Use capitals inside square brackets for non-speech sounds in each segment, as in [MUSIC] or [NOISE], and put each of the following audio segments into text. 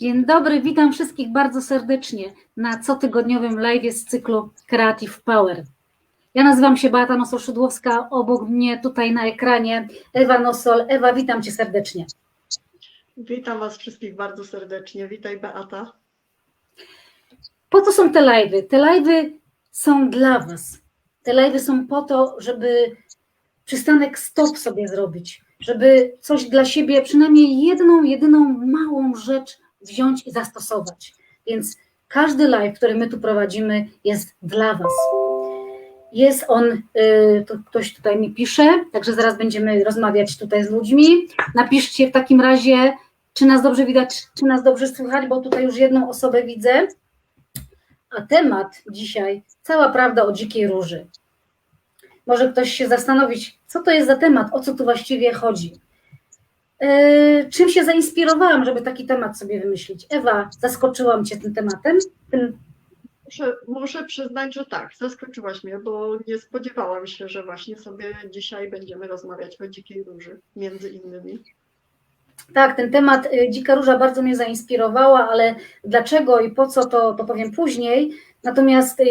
Dzień dobry, witam wszystkich bardzo serdecznie na cotygodniowym live z cyklu Creative Power. Ja nazywam się Beata Nosol-Szydłowska, obok mnie tutaj na ekranie Ewa Nosol. Ewa, witam Cię serdecznie. Witam Was wszystkich bardzo serdecznie. Witaj Beata. Po co są te live'y? Te live'y są dla Was. Te live'y są po to, żeby przystanek stop sobie zrobić, żeby coś dla siebie, przynajmniej jedną, jedyną małą rzecz wziąć i zastosować. Więc każdy live, który my tu prowadzimy, jest dla Was. Jest on, y, to ktoś tutaj mi pisze, także zaraz będziemy rozmawiać tutaj z ludźmi. Napiszcie w takim razie, czy nas dobrze widać, czy nas dobrze słychać, bo tutaj już jedną osobę widzę. A temat dzisiaj, cała prawda o dzikiej róży. Może ktoś się zastanowić, co to jest za temat, o co tu właściwie chodzi. Yy, czym się zainspirowałam, żeby taki temat sobie wymyślić? Ewa, zaskoczyłam Cię tym tematem, tym Muszę, muszę przyznać, że tak, zaskoczyłaś mnie, bo nie spodziewałam się, że właśnie sobie dzisiaj będziemy rozmawiać o dzikiej róży, między innymi. Tak, ten temat y, Dzika Róża bardzo mnie zainspirowała, ale dlaczego i po co, to, to powiem później. Natomiast y,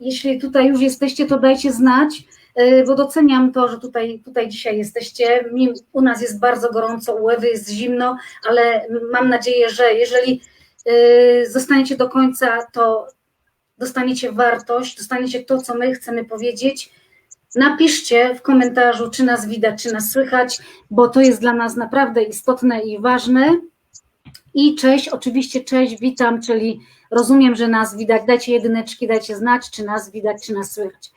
jeśli tutaj już jesteście, to dajcie znać, bo doceniam to, że tutaj, tutaj dzisiaj jesteście. U nas jest bardzo gorąco, u Ewy jest zimno, ale mam nadzieję, że jeżeli y, zostaniecie do końca, to dostaniecie wartość, dostaniecie to, co my chcemy powiedzieć. Napiszcie w komentarzu, czy nas widać, czy nas słychać, bo to jest dla nas naprawdę istotne i ważne. I cześć, oczywiście cześć, witam, czyli rozumiem, że nas widać. Dajcie jedyneczki, dajcie znać, czy nas widać, czy nas słychać.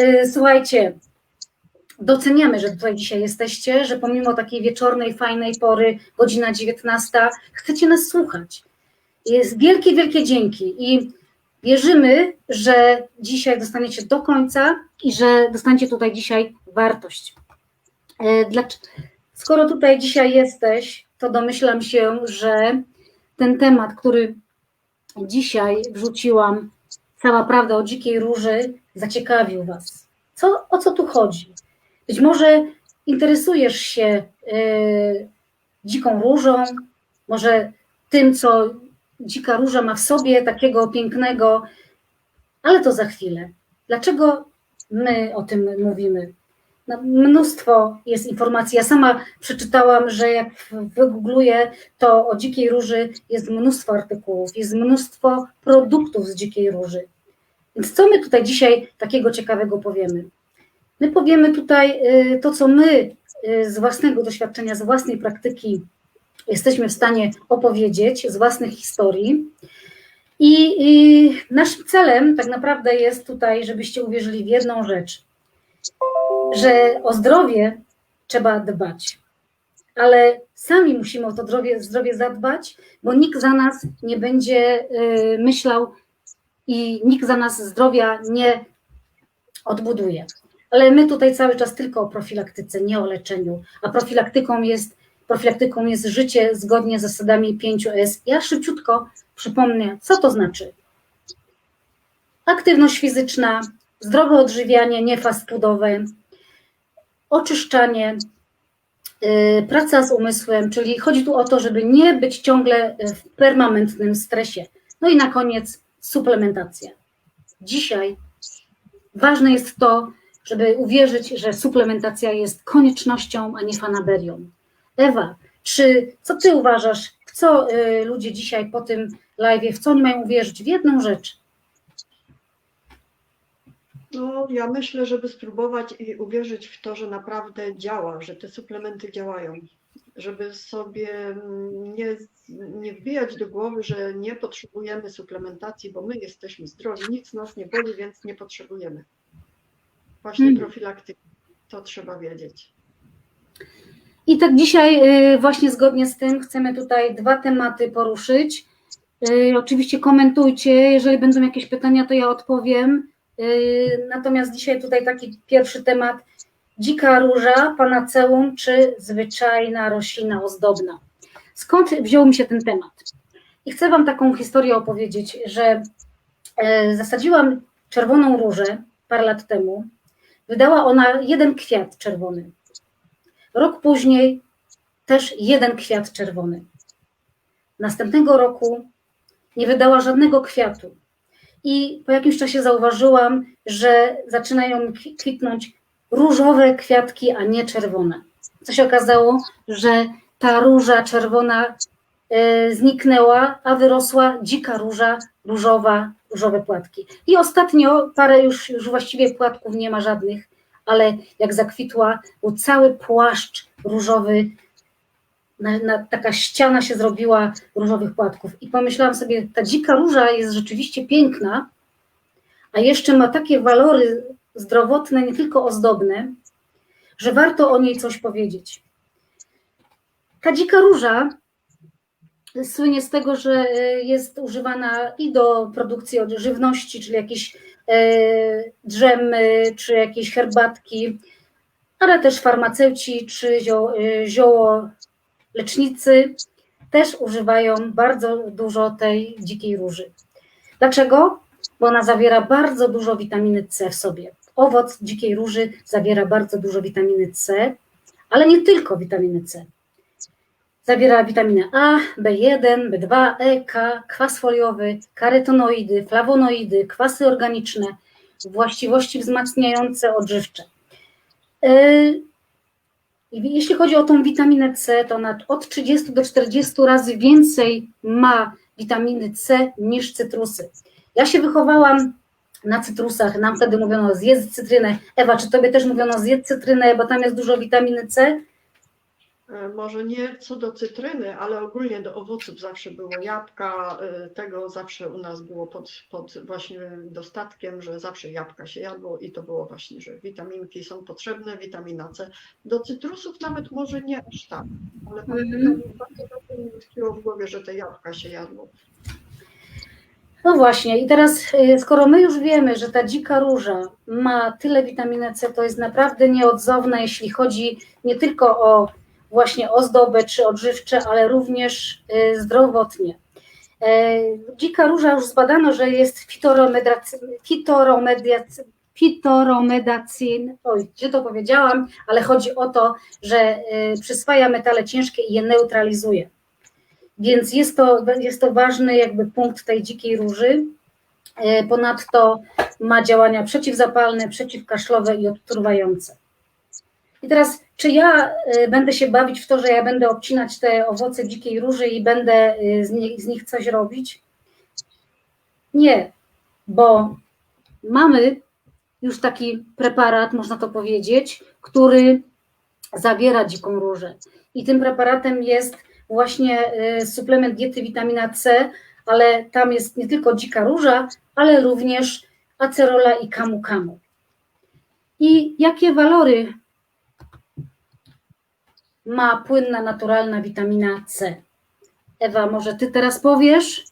Yy, Słuchajcie, doceniamy, że tutaj dzisiaj jesteście, że pomimo takiej wieczornej, fajnej pory, godzina 19, chcecie nas słuchać. Jest wielkie, wielkie dzięki i wierzymy, że dzisiaj dostaniecie do końca i że dostaniecie tutaj dzisiaj wartość. Dlaczego? Skoro tutaj dzisiaj jesteś, to domyślam się, że ten temat, który dzisiaj wrzuciłam, cała prawda o dzikiej róży, zaciekawił Was. Co, o co tu chodzi? Być może interesujesz się e, dziką różą, może tym, co dzika róża ma w sobie, takiego pięknego, ale to za chwilę. Dlaczego my o tym mówimy? No, mnóstwo jest informacji. Ja sama przeczytałam, że jak wygoogluję, to o dzikiej róży jest mnóstwo artykułów, jest mnóstwo produktów z dzikiej róży. Więc co my tutaj dzisiaj takiego ciekawego powiemy? My powiemy tutaj y, to, co my y, z własnego doświadczenia, z własnej praktyki jesteśmy w stanie opowiedzieć, z własnych historii. I, I naszym celem tak naprawdę jest tutaj, żebyście uwierzyli w jedną rzecz, że o zdrowie trzeba dbać, ale sami musimy o to zdrowie, zdrowie zadbać, bo nikt za nas nie będzie y, myślał i nikt za nas zdrowia nie odbuduje. Ale my tutaj cały czas tylko o profilaktyce, nie o leczeniu, a profilaktyką jest, profilaktyką jest życie zgodnie z zasadami 5S. Ja szybciutko przypomnę, co to znaczy. Aktywność fizyczna, zdrowe odżywianie, nie fast foodowe, oczyszczanie, yy, praca z umysłem, czyli chodzi tu o to, żeby nie być ciągle w permanentnym stresie. No i na koniec suplementacja. Dzisiaj ważne jest to, żeby uwierzyć, że suplementacja jest koniecznością, a nie fanaberią. Ewa, czy co ty uważasz, w co y, ludzie dzisiaj po tym live, w co oni mają uwierzyć? W jedną rzecz. No, ja myślę, żeby spróbować i uwierzyć w to, że naprawdę działa, że te suplementy działają. Żeby sobie mm, nie, nie wbijać do głowy, że nie potrzebujemy suplementacji, bo my jesteśmy zdrowi, nic nas nie boli, więc nie potrzebujemy. Właśnie Mhm. profilaktyki, to trzeba wiedzieć. I tak dzisiaj y, właśnie zgodnie z tym chcemy tutaj dwa tematy poruszyć. Y, Oczywiście komentujcie, jeżeli będą jakieś pytania, to ja odpowiem. Y, Natomiast dzisiaj tutaj taki pierwszy temat. Dzika róża, panaceum czy zwyczajna roślina ozdobna? Skąd wziął mi się ten temat? I chcę Wam taką historię opowiedzieć, że e, zasadziłam czerwoną różę parę lat temu. Wydała ona jeden kwiat czerwony. Rok później też jeden kwiat czerwony. Następnego roku nie wydała żadnego kwiatu. I po jakimś czasie zauważyłam, że zaczynają kwi- kwitnąć różowe kwiatki, a nie czerwone. Co się okazało, że ta róża czerwona e, zniknęła, a wyrosła dzika róża, różowa, różowe płatki. I ostatnio parę już, już właściwie płatków nie ma żadnych, ale jak zakwitła, był cały płaszcz różowy, na, na, taka ściana się zrobiła różowych płatków. I pomyślałam sobie, ta dzika róża jest rzeczywiście piękna, a jeszcze ma takie walory zdrowotne, nie tylko ozdobne, że warto o niej coś powiedzieć. Ta dzika róża słynie z tego, że e, jest używana i do produkcji żywności, czyli jakieś e, drzemy, czy jakieś herbatki, ale też farmaceuci, czy zio, e, zioło lecznicy też używają bardzo dużo tej dzikiej róży. Dlaczego? Bo ona zawiera bardzo dużo witaminy C w sobie. Owoc dzikiej róży zawiera bardzo dużo witaminy C, ale nie tylko witaminy C. Zawiera witaminę A, B1, B2, E, K, kwas foliowy, karytonoidy, flawonoidy, kwasy organiczne, właściwości wzmacniające, odżywcze. I jeśli chodzi o tą witaminę C, to ona od 30 do 40 razy więcej ma witaminy C niż cytrusy. Ja się wychowałam na cytrusach, nam wtedy mówiono zjedz cytrynę. Ewa, czy tobie też mówiono zjedz cytrynę, bo tam jest dużo witaminy C? E, Może nie co do cytryny, ale ogólnie do owoców zawsze było jabłka, e, tego zawsze u nas było pod, pod właśnie dostatkiem, że zawsze jabłka się jadło i to było właśnie, że witaminki są potrzebne, witamina C. Do cytrusów nawet może nie aż tak, ale pamiętam, bardzo dobrze mi utkwiło w głowie, że te jabłka się jadło. No właśnie, i teraz y, skoro my już wiemy, że ta dzika róża ma tyle witaminy C, to jest naprawdę nieodzowna, jeśli chodzi nie tylko o właśnie ozdobę czy odżywcze, ale również y, zdrowotnie. E, Dzika róża już zbadano, że jest fitoromedacyn, oj, źle to powiedziałam, ale chodzi o to, że y, przyswaja metale ciężkie i je neutralizuje. Więc jest to, jest to ważny jakby punkt tej dzikiej róży. E, Ponadto ma działania przeciwzapalne, przeciwkaszlowe i odtruwające. I teraz, czy ja e, będę się bawić w to, że ja będę obcinać te owoce dzikiej róży i będę e, z nich, z nich coś robić? Nie, bo mamy już taki preparat, można to powiedzieć, który zawiera dziką różę. I tym preparatem jest właśnie y, suplement diety witamina C, ale tam jest nie tylko dzika róża, ale również acerola i kamu kamu. I jakie walory ma płynna, naturalna witamina C? Ewa, może ty teraz powiesz?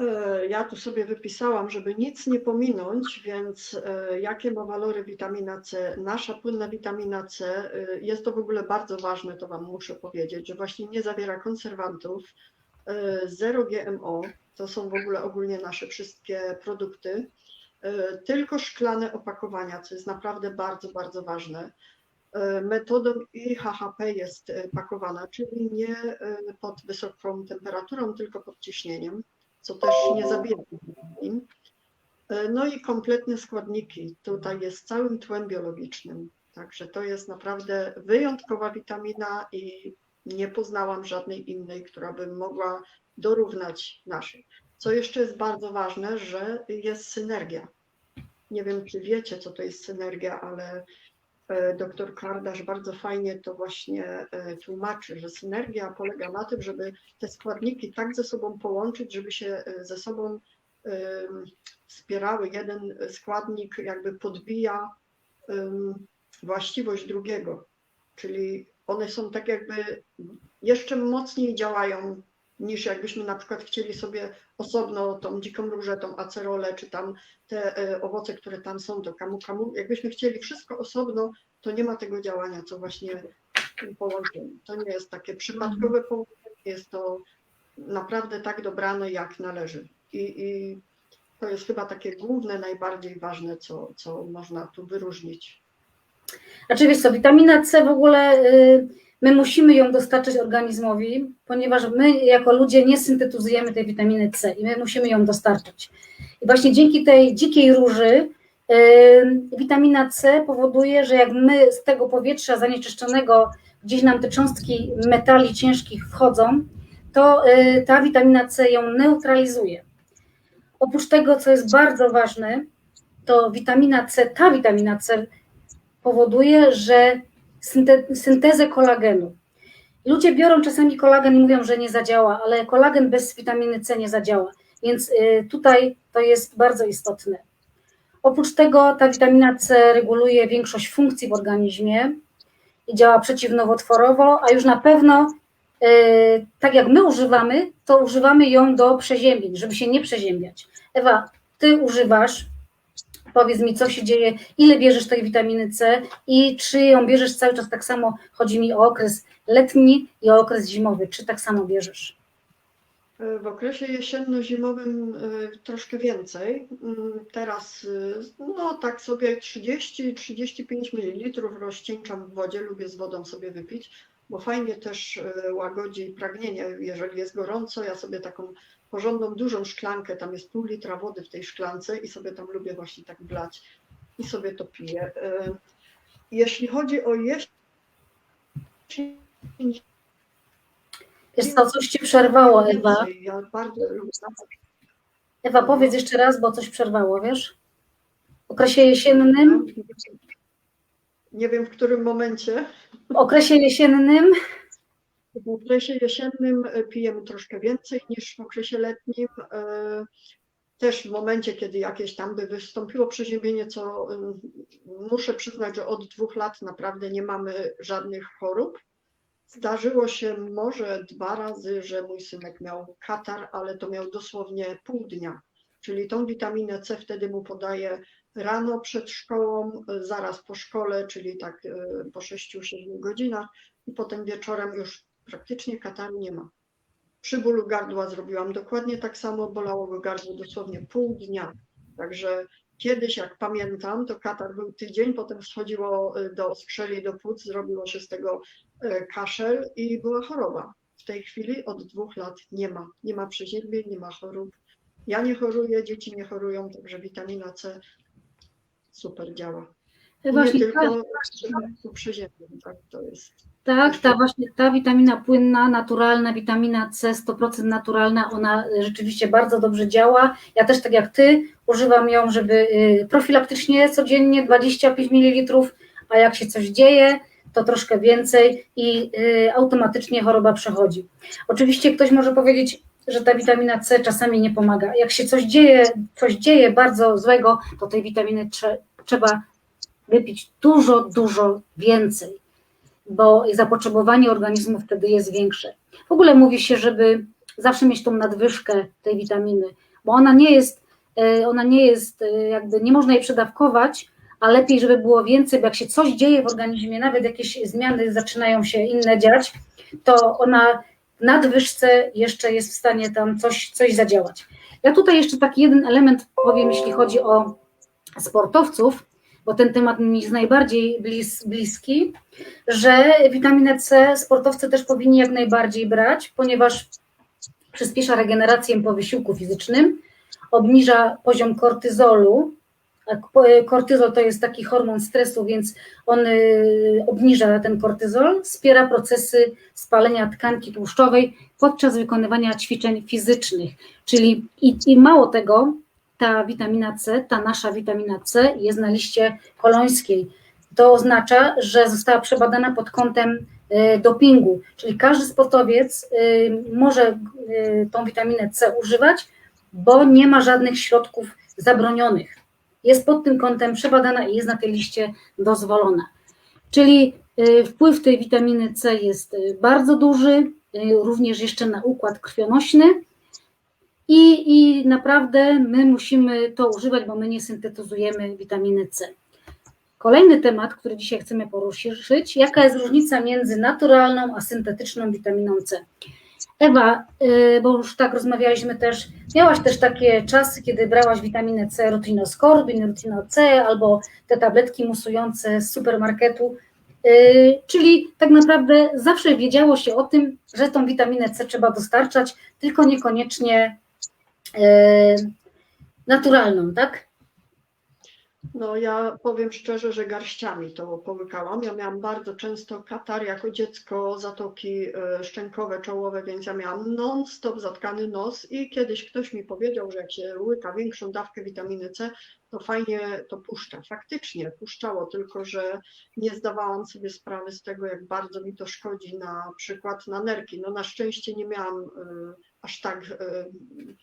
E, Ja tu sobie wypisałam, żeby nic nie pominąć, więc e, jakie ma walory witamina C? Nasza płynna witamina C, e, jest to w ogóle bardzo ważne, to Wam muszę powiedzieć, że właśnie nie zawiera konserwantów, zero GMO, to są w ogóle ogólnie nasze wszystkie produkty, tylko szklane opakowania, co jest naprawdę bardzo, bardzo ważne. Metodą IHHP jest pakowana, czyli nie pod wysoką temperaturą, tylko pod ciśnieniem co też nie zabija im. No i kompletne składniki. Tutaj jest całym tłem biologicznym. Także to jest naprawdę wyjątkowa witamina i nie poznałam żadnej innej, która by mogła dorównać naszej. Co jeszcze jest bardzo ważne, że jest synergia. Nie wiem, czy wiecie, co to jest synergia, ale e, doktor Kardasz bardzo fajnie to właśnie e, tłumaczy, że synergia polega na tym, żeby te składniki tak ze sobą połączyć, żeby się e, ze sobą wspierały. Jeden składnik jakby podbija właściwość drugiego, czyli one są tak jakby jeszcze mocniej działają niż jakbyśmy na przykład chcieli sobie osobno tą dziką różę, tą acerolę, czy tam te e, owoce, które tam są, to kamu kamu, jakbyśmy chcieli wszystko osobno, to nie ma tego działania, co właśnie w tym połączeniu. To nie jest takie przypadkowe połączenie, jest to naprawdę tak dobrane, jak należy. I, i to jest chyba takie główne, najbardziej ważne, co, co można tu wyróżnić. Znaczy wiesz co, witamina C w ogóle y, My musimy ją dostarczyć organizmowi, ponieważ my jako ludzie nie syntetyzujemy tej witaminy C i my musimy ją dostarczać. I właśnie dzięki tej dzikiej róży yy, witamina C powoduje, że jak my z tego powietrza zanieczyszczonego gdzieś nam te cząstki metali ciężkich wchodzą, to yy, ta witamina C ją neutralizuje. Oprócz tego, co jest bardzo ważne, to witamina C, ta witamina C powoduje, że syntezę kolagenu. Ludzie biorą czasami kolagen i mówią, że nie zadziała, ale kolagen bez witaminy C nie zadziała, więc y, tutaj to jest bardzo istotne. Oprócz tego ta witamina C reguluje większość funkcji w organizmie i działa przeciwnowotworowo, a już na pewno y, tak jak my używamy, to używamy ją do przeziębień, żeby się nie przeziębiać. Ewa, ty używasz Powiedz mi, co się dzieje, ile bierzesz tej witaminy C i czy ją bierzesz cały czas tak samo? Chodzi mi o okres letni i o okres zimowy. Czy tak samo bierzesz? W okresie jesienno-zimowym y, troszkę więcej. Mm, Teraz, y, no tak sobie 30-35 ml rozcieńczam w wodzie, lubię z wodą sobie wypić, bo fajnie też y, łagodzi pragnienie, jeżeli jest gorąco. Ja sobie taką porządną, dużą szklankę, tam jest pół litra wody w tej szklance i sobie tam lubię właśnie tak blać i sobie to piję. Y, Jeśli chodzi o jesień, Wiesz co, coś ci przerwało, Ewa. Ja bardzo lubię Ewa, powiedz jeszcze raz, bo coś przerwało, wiesz? W okresie jesiennym, Nie wiem w którym momencie. w okresie jesiennym, W okresie jesiennym e, pijemy troszkę więcej niż w okresie letnim. E, Też w momencie, kiedy jakieś tam by wystąpiło przeziębienie, co e, muszę przyznać, że od dwóch lat naprawdę nie mamy żadnych chorób. Zdarzyło się może dwa razy, że mój synek miał katar, ale to miał dosłownie pół dnia. Czyli tą witaminę C wtedy mu podaję rano przed szkołą, e, zaraz po szkole, czyli tak e, po 6-7 godzinach i potem wieczorem już praktycznie kataru nie ma. Przy bólu gardła zrobiłam dokładnie tak samo, bolało go gardło dosłownie pół dnia. Także kiedyś, jak pamiętam, to katar był tydzień, potem schodziło y, do skrzeli, do płuc, zrobiło się z tego y, kaszel i była choroba. W tej chwili od dwóch lat nie ma. Nie ma przeziębień, nie ma chorób. Ja nie choruję, dzieci nie chorują, także witamina C super działa. Właśnie nie tak, tylko przeziębień, tak to jest. tak, ta właśnie ta witamina płynna, naturalna, witamina C, 100% naturalna, ona rzeczywiście bardzo dobrze działa. Ja też tak jak ty używam ją, żeby y, profilaktycznie codziennie 25 ml, a jak się coś dzieje, to troszkę więcej i y, automatycznie choroba przechodzi. Oczywiście ktoś może powiedzieć, że ta witamina C czasami nie pomaga. Jak się coś dzieje, coś dzieje bardzo złego, to tej witaminy trzeba wypić dużo, dużo więcej, bo zapotrzebowanie organizmu wtedy jest większe. W ogóle mówi się, żeby zawsze mieć tą nadwyżkę tej witaminy, bo ona nie jest, e, ona nie jest, e, jakby nie można jej przedawkować, a lepiej, żeby było więcej, bo jak się coś dzieje w organizmie, nawet jakieś zmiany zaczynają się inne dziać, to ona w nadwyżce jeszcze jest w stanie tam coś, coś zadziałać. Ja tutaj jeszcze taki jeden element powiem, jeśli chodzi o sportowców, bo ten temat mi jest najbardziej blis, bliski, że witaminę C sportowcy też powinni jak najbardziej brać, ponieważ przyspiesza regenerację po wysiłku fizycznym, obniża poziom kortyzolu. a ko- Kortyzol to jest taki hormon stresu, więc on y, obniża ten kortyzol, wspiera procesy spalenia tkanki tłuszczowej podczas wykonywania ćwiczeń fizycznych. Czyli i, i mało tego, ta witamina C, ta nasza witamina C jest na liście kolońskiej. To oznacza, że została przebadana pod kątem y, dopingu, czyli każdy sportowiec y, może y, tą witaminę C używać, bo nie ma żadnych środków zabronionych. Jest pod tym kątem przebadana i jest na tej liście dozwolona. Czyli wpływ tej witaminy C jest bardzo duży, również jeszcze na układ krwionośny. I, I naprawdę my musimy to używać, bo my nie syntetyzujemy witaminy C. Kolejny temat, który dzisiaj chcemy poruszyć, jaka jest różnica między naturalną a syntetyczną witaminą C. Ewa, y, bo już tak rozmawialiśmy też, miałaś też takie czasy, kiedy brałaś witaminę C, rutinoskorbin, rutino C albo te tabletki musujące z supermarketu. Yy, Czyli tak naprawdę zawsze wiedziało się o tym, że tą witaminę C trzeba dostarczać, tylko niekoniecznie naturalną, tak? No ja powiem szczerze, że garściami to połykałam. Ja miałam bardzo często katar jako dziecko, zatoki e, szczękowe, czołowe, więc ja miałam non-stop zatkany nos i kiedyś ktoś mi powiedział, że jak się łyka większą dawkę witaminy C, to fajnie to puszcza. Faktycznie puszczało, tylko że nie zdawałam sobie sprawy z tego, jak bardzo mi to szkodzi na przykład na nerki. No na szczęście nie miałam e, aż tak e, tych-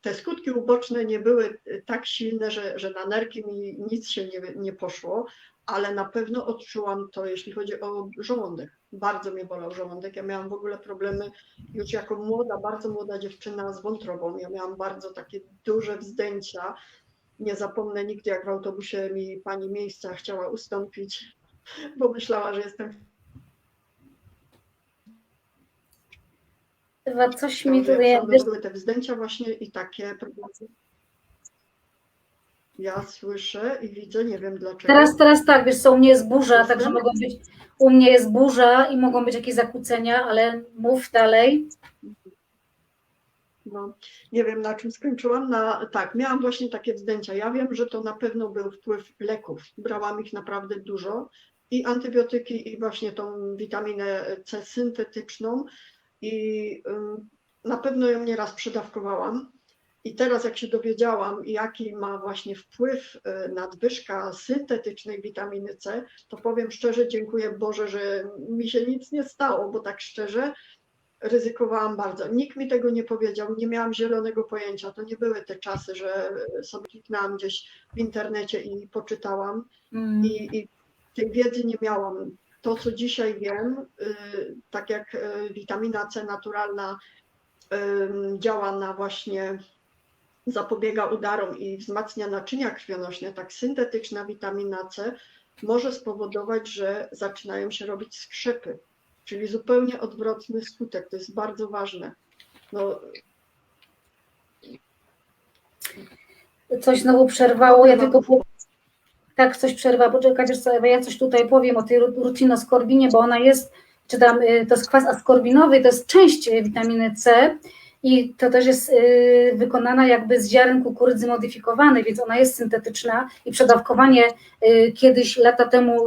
te skutki uboczne nie były tak silne, że, że na nerki mi nic się nie, nie poszło, ale na pewno odczułam to, jeśli chodzi o żołądek. Bardzo mnie bolał żołądek. Ja miałam w ogóle problemy już jako młoda, bardzo młoda dziewczyna z wątrobą. Ja miałam bardzo takie duże wzdęcia. Nie zapomnę nigdy, jak w autobusie mi pani miejsca chciała ustąpić, bo myślała, że jestem Chyba coś mi tutaj. były te wzdęcia właśnie i takie. Ja słyszę i widzę, nie wiem dlaczego. Teraz, teraz tak, wiesz co, u mnie jest burza, także tak? mogą być, u mnie jest burza i mogą być jakieś zakłócenia, ale mów dalej. No, nie wiem na czym skończyłam. Na, tak, miałam właśnie takie wzdęcia. Ja wiem, że to na pewno był wpływ leków. Brałam ich naprawdę dużo i antybiotyki, i właśnie tą witaminę C syntetyczną. I ym, na pewno ją nieraz przedawkowałam. I teraz, jak się dowiedziałam, jaki ma właśnie wpływ y, nadwyżka syntetycznej witaminy C, to powiem szczerze, dziękuję Boże, że mi się nic nie stało, bo tak szczerze, ryzykowałam bardzo. Nikt mi tego nie powiedział, nie miałam zielonego pojęcia. To nie były te czasy, że sobie kliknęłam gdzieś w internecie i poczytałam Mm. i, i tej wiedzy nie miałam. To, co dzisiaj wiem, y, tak jak y, witamina C naturalna ym, działa na właśnie zapobiega udarom i wzmacnia naczynia krwionośne, tak syntetyczna witamina C może spowodować, że zaczynają się robić skrzepy, czyli zupełnie odwrotny skutek. To jest bardzo ważne. No, Coś znowu przerwało, ja tylko. Tak, coś przerwa, co, Ewa, ja coś tutaj powiem o tej ru- rutinoskoorbinie, bo ona jest, czy tam, y, to jest kwas askorbinowy, to jest część y, witaminy C i to też jest y, wykonana jakby z ziaren kukurydzy modyfikowanej, więc ona jest syntetyczna i przedawkowanie kiedyś, lata temu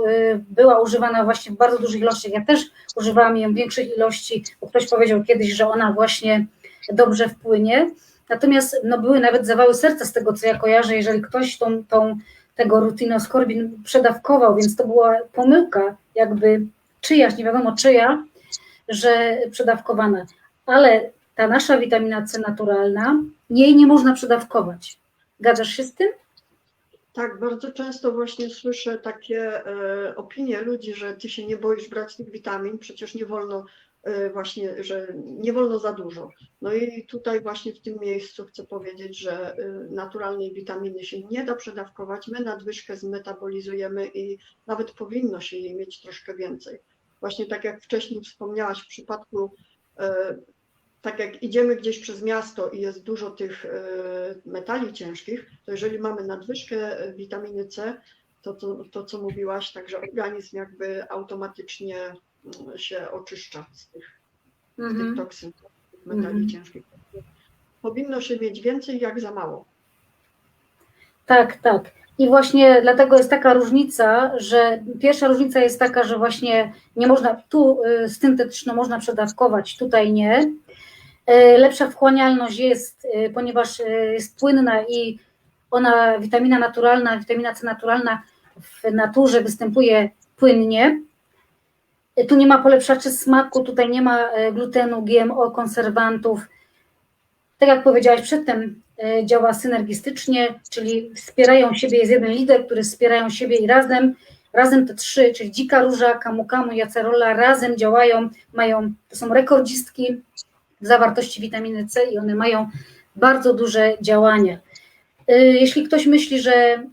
była używana właśnie w bardzo dużych ilościach, ja też używałam ją w większych ilości, bo ktoś powiedział kiedyś, że ona właśnie dobrze wpłynie, Natomiast no, były nawet zawały serca z tego, co ja kojarzę, jeżeli ktoś tą, tą, tego rutinoskorbin przedawkował, więc to była pomyłka, jakby czyjaś, nie wiadomo czyja, że przedawkowana. Ale ta nasza witamina C naturalna, jej nie można przedawkować. Zgadzasz się z tym? Tak, bardzo często właśnie słyszę takie e, opinie ludzi, że ty się nie boisz brać tych witamin, przecież nie wolno właśnie, że nie wolno za dużo. No i tutaj właśnie w tym miejscu chcę powiedzieć, że e, naturalnej witaminy się nie da przedawkować, my nadwyżkę zmetabolizujemy i nawet powinno się jej mieć troszkę więcej. Właśnie tak jak wcześniej wspomniałaś w przypadku e, tak jak idziemy gdzieś przez miasto i jest dużo tych e, metali ciężkich, to jeżeli mamy nadwyżkę e, witaminy C, to to, to co mówiłaś, także organizm jakby automatycznie się oczyszcza z tych, z tych Mhm. toksyn, z tych metali Mhm. ciężkich. Powinno się mieć więcej, jak za mało. Tak, tak. I właśnie dlatego jest taka różnica, że pierwsza różnica jest taka, że właśnie nie można, tu y, syntetyczną można przedawkować, tutaj nie. Y, Lepsza wchłanialność jest, y, ponieważ jest płynna i ona, witamina naturalna, witamina C naturalna w naturze występuje płynnie. Tu nie ma polepszaczy smaku, tutaj nie ma y, glutenu, GMO, konserwantów. Tak jak powiedziałaś przedtem, e, działa synergistycznie, czyli wspierają siebie, jest jeden lider, który wspierają siebie i razem, razem te trzy, czyli dzika róża, kamu kamu i acerola, razem działają, mają, to są rekordzistki w zawartości witaminy C i one mają bardzo duże działania. E, Jeśli ktoś myśli, że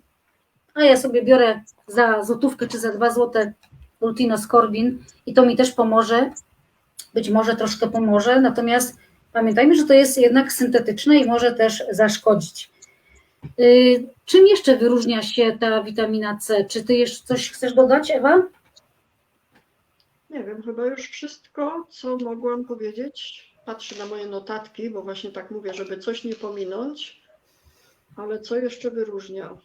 a ja sobie biorę za złotówkę czy za dwa złote rutinoskorbin i to mi też pomoże, być może troszkę pomoże, natomiast Pamiętajmy, że to jest jednak syntetyczne i może też zaszkodzić. Y, Czym jeszcze wyróżnia się ta witamina C? Czy ty jeszcze coś chcesz dodać, Ewa? Nie wiem, chyba już wszystko, co mogłam powiedzieć. Patrzę na moje notatki, bo właśnie tak mówię, żeby coś nie pominąć. Ale co jeszcze wyróżnia?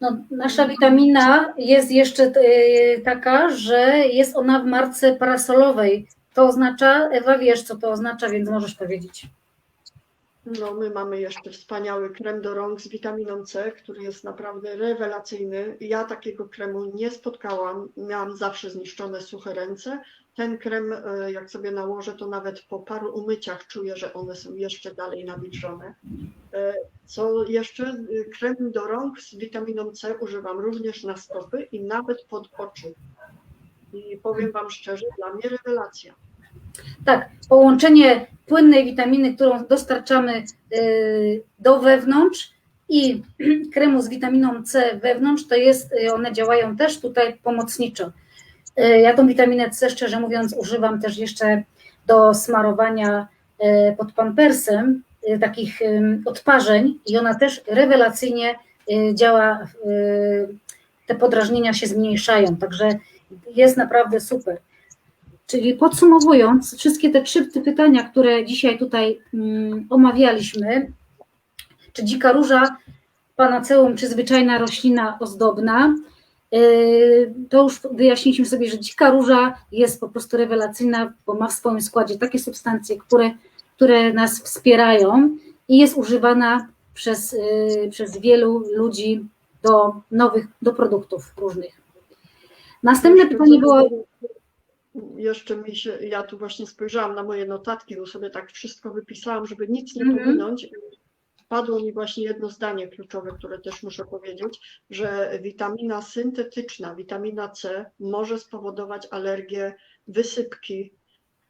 No, nasza witamina jest jeszcze e, taka, że jest ona w marce parasolowej. To oznacza, Ewa wiesz co to oznacza, więc możesz powiedzieć. No, my mamy jeszcze wspaniały krem do rąk z witaminą C, który jest naprawdę rewelacyjny. Ja takiego kremu nie spotkałam. Miałam zawsze zniszczone suche ręce. Ten krem, e, jak sobie nałożę, to nawet po paru umyciach czuję, że one są jeszcze dalej nawilżone. E, Co jeszcze? E, Krem do rąk z witaminą C używam również na stopy i nawet pod oczy. I powiem Wam szczerze, dla mnie rewelacja. Tak, połączenie płynnej witaminy, którą dostarczamy do wewnątrz i [CLEARS THROAT] kremu z witaminą C wewnątrz, to jest, one działają też tutaj pomocniczo. Y, Ja tą witaminę C, szczerze mówiąc, używam też jeszcze do smarowania y, pod pampersem, y, takich odparzeń i ona też rewelacyjnie działa, te podrażnienia się zmniejszają, także jest naprawdę super. Czyli podsumowując, wszystkie te trzy pytania, które dzisiaj tutaj mm, omawialiśmy, czy dzika róża, panaceum, czy zwyczajna roślina ozdobna, to już wyjaśniliśmy sobie, że dzika róża jest po prostu rewelacyjna, bo ma w swoim składzie takie substancje, które, które nas wspierają i jest używana przez, yy, przez wielu ludzi do nowych, do produktów różnych. Następne pytanie było. Jeszcze mi się, ja tu właśnie spojrzałam na moje notatki, bo sobie tak wszystko wypisałam, żeby nic nie Mhm. pominąć. Padło mi właśnie jedno zdanie kluczowe, które też muszę powiedzieć, że witamina syntetyczna, witamina C może spowodować alergię wysypki.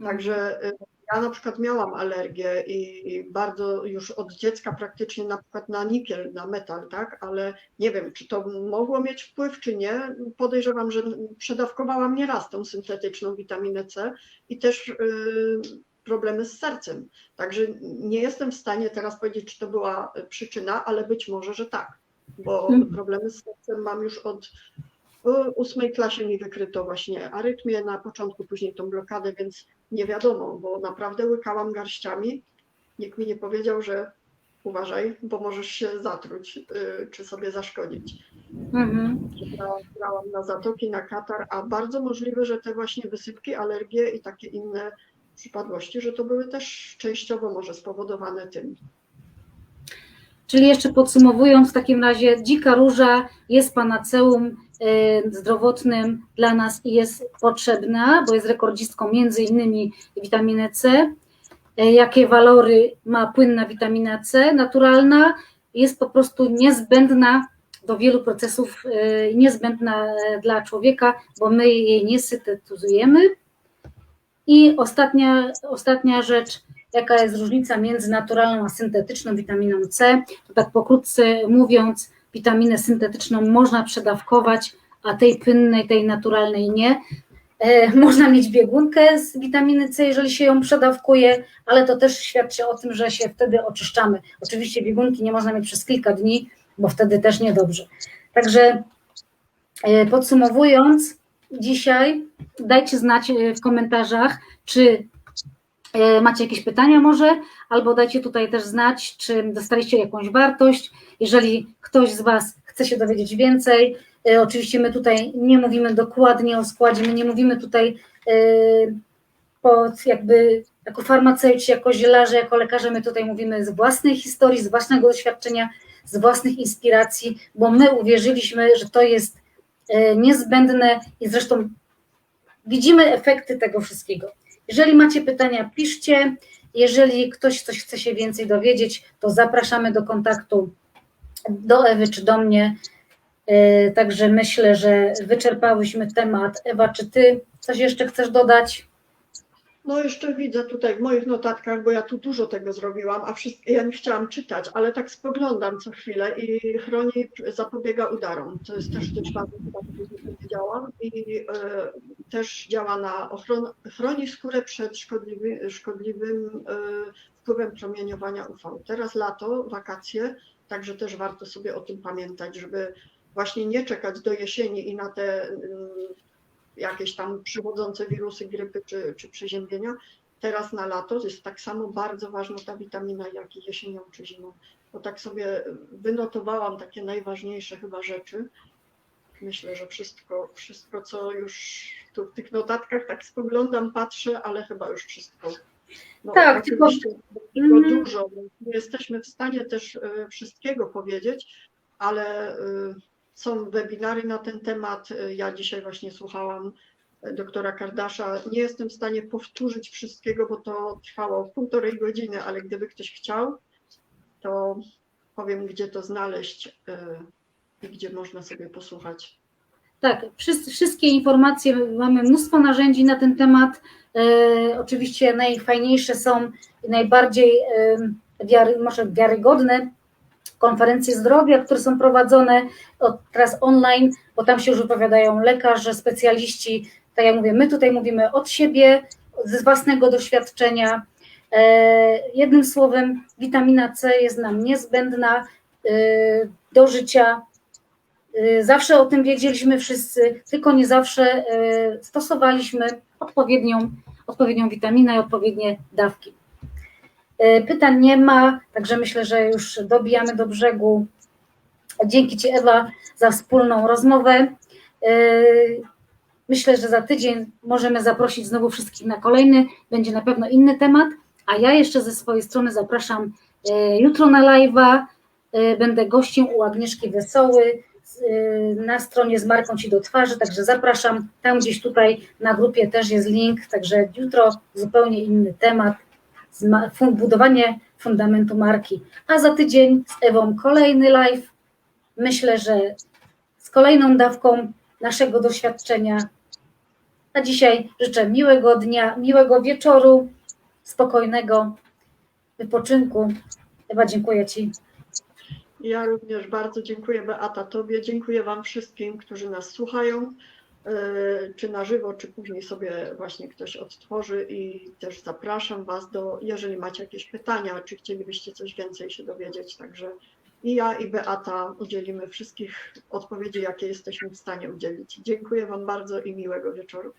Także y, ja na przykład miałam alergię i i bardzo już od dziecka praktycznie na przykład na nikiel, na metal, tak? Ale nie wiem, czy to mogło mieć wpływ, czy nie. Podejrzewam, że przedawkowałam nieraz tą syntetyczną witaminę C i też y, problemy z sercem. Także nie jestem w stanie teraz powiedzieć, czy to była przyczyna, ale być może, że tak, bo Mhm. problemy z sercem mam już od ósmej klasie mi wykryto właśnie arytmię na początku, później tą blokadę, więc nie wiadomo, bo naprawdę łykałam garściami. Nikt mi nie powiedział, że uważaj, bo możesz się zatruć y, czy sobie zaszkodzić. Mhm. Brałam na zatoki, na katar, a bardzo możliwe, że te właśnie wysypki, alergie i takie inne przypadłości, że to były też częściowo może spowodowane tym. Czyli jeszcze podsumowując, w takim razie dzika róża jest panaceum e, zdrowotnym dla nas i jest potrzebna, bo jest rekordzistką między innymi witaminy C. E, Jakie walory ma płynna witamina C naturalna? Jest po prostu niezbędna do wielu procesów, e, niezbędna dla człowieka, bo my jej nie syntetyzujemy. I ostatnia, ostatnia rzecz, jaka jest różnica między naturalną a syntetyczną witaminą C. Tak pokrótce mówiąc, witaminę syntetyczną można przedawkować, a tej płynnej, tej naturalnej nie. E, Można mieć biegunkę z witaminy C, jeżeli się ją przedawkuje, ale to też świadczy o tym, że się wtedy oczyszczamy. Oczywiście biegunki nie można mieć przez kilka dni, bo wtedy też niedobrze. Także e, podsumowując, dzisiaj dajcie znać e, w komentarzach, czy E, Macie jakieś pytania może, albo dajcie tutaj też znać, czy dostaliście jakąś wartość. Jeżeli ktoś z Was chce się dowiedzieć więcej, e, oczywiście my tutaj nie mówimy dokładnie o składzie, my nie mówimy tutaj pod jakby jako farmaceuci, jako zielarze, jako lekarze, my tutaj mówimy z własnej historii, z własnego doświadczenia, z własnych inspiracji, bo my uwierzyliśmy, że to jest niezbędne i zresztą widzimy efekty tego wszystkiego. Jeżeli macie pytania, piszcie. Jeżeli ktoś coś chce się więcej dowiedzieć, to zapraszamy do kontaktu do Ewy czy do mnie. E, Także myślę, że wyczerpałyśmy temat. Ewa, czy ty coś jeszcze chcesz dodać? No jeszcze widzę tutaj w moich notatkach, bo ja tu dużo tego zrobiłam, a wszystkie, ja nie chciałam czytać, ale tak spoglądam co chwilę i chroni, zapobiega udarom. To jest też dość ważne, chyba powiedziałam. I e, też działa na ochronę, chroni skórę przed szkodliwy, szkodliwym e, wpływem promieniowania UV. Teraz lato, wakacje, także też warto sobie o tym pamiętać, żeby właśnie nie czekać do jesieni i na te jakieś tam przychodzące wirusy, grypy czy, czy przeziębienia. Teraz na lato jest tak samo bardzo ważna ta witamina, jak i jesienią czy zimą. Bo tak sobie wynotowałam takie najważniejsze chyba rzeczy. Myślę, że wszystko, wszystko co już tu w tych notatkach tak spoglądam, patrzę, ale chyba już wszystko. No, Tak, tylko- oczywiście tego Mhm. dużo, nie jesteśmy w stanie też e, wszystkiego powiedzieć, ale e, są webinary na ten temat. E, Ja dzisiaj właśnie słuchałam e, doktora Kardasza. Nie jestem w stanie powtórzyć wszystkiego, bo to trwało półtorej godziny, ale gdyby ktoś chciał, to powiem, gdzie to znaleźć e, i gdzie można sobie posłuchać. Tak, wszystkie informacje, mamy mnóstwo narzędzi na ten temat. Oczywiście najfajniejsze są najbardziej wiary, może wiarygodne konferencje zdrowia, które są prowadzone od, teraz online, bo tam się już wypowiadają lekarze, specjaliści. Tak jak mówię, my tutaj mówimy od siebie, z własnego doświadczenia. E, jednym słowem, witamina C jest nam niezbędna e, do życia, Y, Zawsze o tym wiedzieliśmy wszyscy, tylko nie zawsze stosowaliśmy odpowiednią, odpowiednią witaminę i odpowiednie dawki. Y, Pytań nie ma, także myślę, że już dobijamy do brzegu. Dzięki Ci, Ewa, za wspólną rozmowę. Y, Myślę, że za tydzień możemy zaprosić znowu wszystkich na kolejny, będzie na pewno inny temat, a ja jeszcze ze swojej strony zapraszam y, jutro na live'a. Będę gościem u Agnieszki Wesoły na stronie z marką Ci do twarzy, także zapraszam. Tam gdzieś tutaj na grupie też jest link, także jutro zupełnie inny temat, budowanie fundamentu marki. A za tydzień z Ewą kolejny live. Myślę, że z kolejną dawką naszego doświadczenia. A dzisiaj życzę miłego dnia, miłego wieczoru, spokojnego wypoczynku. Ewa, dziękuję Ci. Ja również bardzo dziękuję Beata Tobie, dziękuję Wam wszystkim, którzy nas słuchają, czy na żywo, czy później sobie właśnie ktoś odtworzy i też zapraszam Was do, jeżeli macie jakieś pytania, czy chcielibyście coś więcej się dowiedzieć, także i ja i Beata udzielimy wszystkich odpowiedzi, jakie jesteśmy w stanie udzielić. Dziękuję Wam bardzo i miłego wieczoru.